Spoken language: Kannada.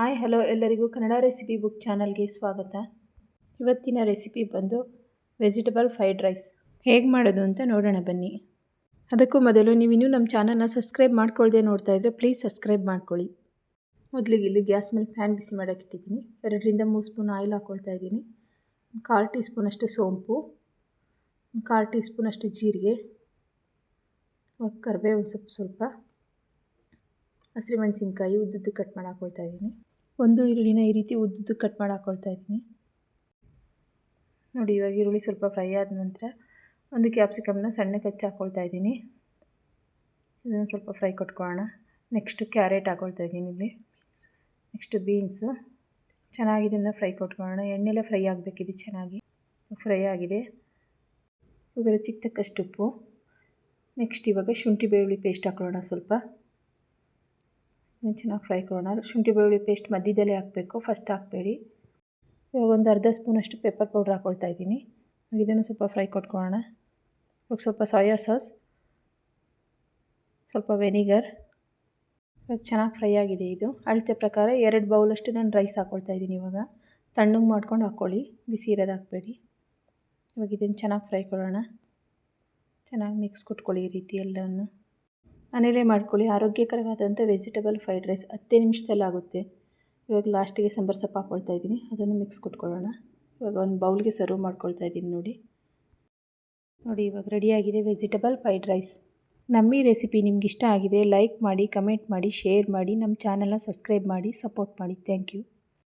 ಹಾಯ್, ಹಲೋ ಎಲ್ಲರಿಗೂ ಕನ್ನಡ ರೆಸಿಪಿ ಬುಕ್ ಚಾನಲ್ಗೆ ಸ್ವಾಗತ. ಇವತ್ತಿನ ರೆಸಿಪಿ ಬಂದು ವೆಜಿಟಬಲ್ ಫ್ರೈಡ್ ರೈಸ್. ಹೇಗೆ ಮಾಡೋದು ಅಂತ ನೋಡೋಣ ಬನ್ನಿ. ಅದಕ್ಕೂ ಮೊದಲು ನೀವು ಇನ್ನೂ ನಮ್ಮ ಚಾನಲ್ನ ಸಬ್ಸ್ಕ್ರೈಬ್ ಮಾಡ್ಕೊಳ್ದೆ ನೋಡ್ತಾ ಇದ್ದರೆ ಪ್ಲೀಸ್ ಸಬ್ಸ್ಕ್ರೈಬ್ ಮಾಡ್ಕೊಳ್ಳಿ. ಮೊದಲಿಗೆ ಇಲ್ಲಿ ಗ್ಯಾಸ್ ಮೇಲೆ ಫ್ಯಾನ್ ಬಿಸಿ ಮಾಡೋಕೆ ಇಟ್ಟಿದ್ದೀನಿ. ಎರಡರಿಂದ ಮೂರು ಸ್ಪೂನ್ ಆಯಿಲ್ ಹಾಕ್ಕೊಳ್ತಾ ಇದ್ದೀನಿ. ಕಾಲು ಟೀ ಸ್ಪೂನಷ್ಟು ಸೋಂಪು ಕಾಲು ಟೀ ಸ್ಪೂನಷ್ಟು ಜೀರಿಗೆ. ಕರಿಬೇವು ಒಂದು ಸ್ವಲ್ಪ ಸ್ವಲ್ಪ. ಹಸಿರುಮೆಣಸಿನ್ಕಾಯಿ ಉದ್ದುದ್ದು ಕಟ್ ಮಾಡಿ ಇದ್ದೀನಿ. ಒಂದು ಈರುಳ್ಳಿನ ಈ ರೀತಿ ಉದ್ದುದ್ದು ಕಟ್ ಮಾಡಿ ಇದ್ದೀನಿ. ನೋಡಿ, ಇವಾಗ ಈರುಳ್ಳಿ ಸ್ವಲ್ಪ ಫ್ರೈ ಆದ ನಂತರ ಒಂದು ಕ್ಯಾಪ್ಸಿಕಮ್ನ ಸಣ್ಣ ಕಚ್ಚಿ ಹಾಕ್ಕೊಳ್ತಾ ಇದ್ದೀನಿ. ಇದನ್ನು ಸ್ವಲ್ಪ ಫ್ರೈ ಕೊಟ್ಕೊಳ್ಳೋಣ. ನೆಕ್ಸ್ಟು ಕ್ಯಾರೆಟ್ ಹಾಕೊಳ್ತಾ ಇದ್ದೀನಿ ಇಲ್ಲಿ. ನೆಕ್ಸ್ಟು ಬೀನ್ಸು ಚೆನ್ನಾಗಿ ಇದನ್ನು ಫ್ರೈ ಕೊಟ್ಕೊಳ್ಳೋಣ. ಎಣ್ಣೆಲ್ಲ ಫ್ರೈ ಆಗಬೇಕಿದೆ ಚೆನ್ನಾಗಿ. ಫ್ರೈ ಆಗಿದೆ. ಇವಾಗ ರುಚಿಗೆ ತಕ್ಕಷ್ಟು ಉಪ್ಪು. ನೆಕ್ಸ್ಟ್ ಇವಾಗ ಶುಂಠಿ ಬೆಳ್ಳುಳ್ಳಿ ಪೇಸ್ಟ್ ಹಾಕೊಳ್ಳೋಣ ಸ್ವಲ್ಪ. ಚೆನ್ನಾಗಿ ಫ್ರೈ ಕೊಡೋಣ. ಶುಂಠಿ ಬೆಳ್ಳುಳ್ಳಿ ಪೇಸ್ಟ್ ಮಧ್ಯದಲ್ಲೇ ಹಾಕಬೇಕು. ಫಸ್ಟ್ ಹಾಕಬೇಡಿ. ಇವಾಗ ಒಂದು ಅರ್ಧ ಸ್ಪೂನಷ್ಟು ಪೆಪ್ಪರ್ ಪೌಡ್ರ್ ಹಾಕ್ಕೊಳ್ತಾ ಇದ್ದೀನಿ. ಇದನ್ನು ಸ್ವಲ್ಪ ಫ್ರೈ ಕೊಟ್ಕೊಳ್ಳೋಣ. ಇವಾಗ ಸ್ವಲ್ಪ ಸೋಯಾ ಸಾಸ್ ಸ್ವಲ್ಪ ವೆನಿಗರ್ ಇವಾಗ ಚೆನ್ನಾಗಿ ಫ್ರೈ ಆಗಿದೆ ಇದು. ಅಳತೆ ಪ್ರಕಾರ ಎರಡು ಬೌಲಷ್ಟು ನಾನು ರೈಸ್ ಹಾಕ್ಕೊಳ್ತಾ ಇದ್ದೀನಿ ಇವಾಗ. ತಣ್ಣಗೆ ಮಾಡ್ಕೊಂಡು ಹಾಕ್ಕೊಳ್ಳಿ. ಬಿಸಿ ಇರೋದು ಹಾಕಬೇಡಿ. ಇವಾಗ ಇದನ್ನು ಚೆನ್ನಾಗಿ ಫ್ರೈ ಕೊಡೋಣ. ಚೆನ್ನಾಗಿ ಮಿಕ್ಸ್ ಕೊಟ್ಕೊಳ್ಳಿ ಈ ರೀತಿ ಎಲ್ಲವನ್ನು. ಮನೇಲೇ ಮಾಡ್ಕೊಳ್ಳಿ. ಆರೋಗ್ಯಕರವಾದಂಥ ವೆಜಿಟೇಬಲ್, ಫ್ರೈಡ್ ರೈಸ್ ಹತ್ತೇ ನಿಮಿಷದಲ್ಲಿ ಆಗುತ್ತೆ. ಇವಾಗ ಲಾಸ್ಟಿಗೆ ಸಾಂಬಾರು ಸೊಪ್ಪು ಹಾಕ್ಕೊಳ್ತಾ ಇದ್ದೀನಿ. ಅದನ್ನು ಮಿಕ್ಸ್ ಕೊಟ್ಕೊಳ್ಳೋಣ. ಇವಾಗ ಒಂದು ಬೌಲ್ಗೆ ಸರ್ವ್ ಮಾಡ್ಕೊಳ್ತಾ ಇದ್ದೀನಿ ನೋಡಿ. ನೋಡಿ, ಇವಾಗ ರೆಡಿಯಾಗಿದೆ ವೆಜಿಟೇಬಲ್, ಫ್ರೈಡ್ ರೈಸ್. ನಮ್ಮ ಈ ರೆಸಿಪಿ ನಿಮ್ಗೆ ಇಷ್ಟ ಆಗಿದೆ ಲೈಕ್ ಮಾಡಿ, ಕಮೆಂಟ್ ಮಾಡಿ, ಶೇರ್ ಮಾಡಿ, ನಮ್ಮ ಚಾನಲ್ನ ಸಬ್ಸ್ಕ್ರೈಬ್ ಮಾಡಿ, ಸಪೋರ್ಟ್ ಮಾಡಿ. Thank you.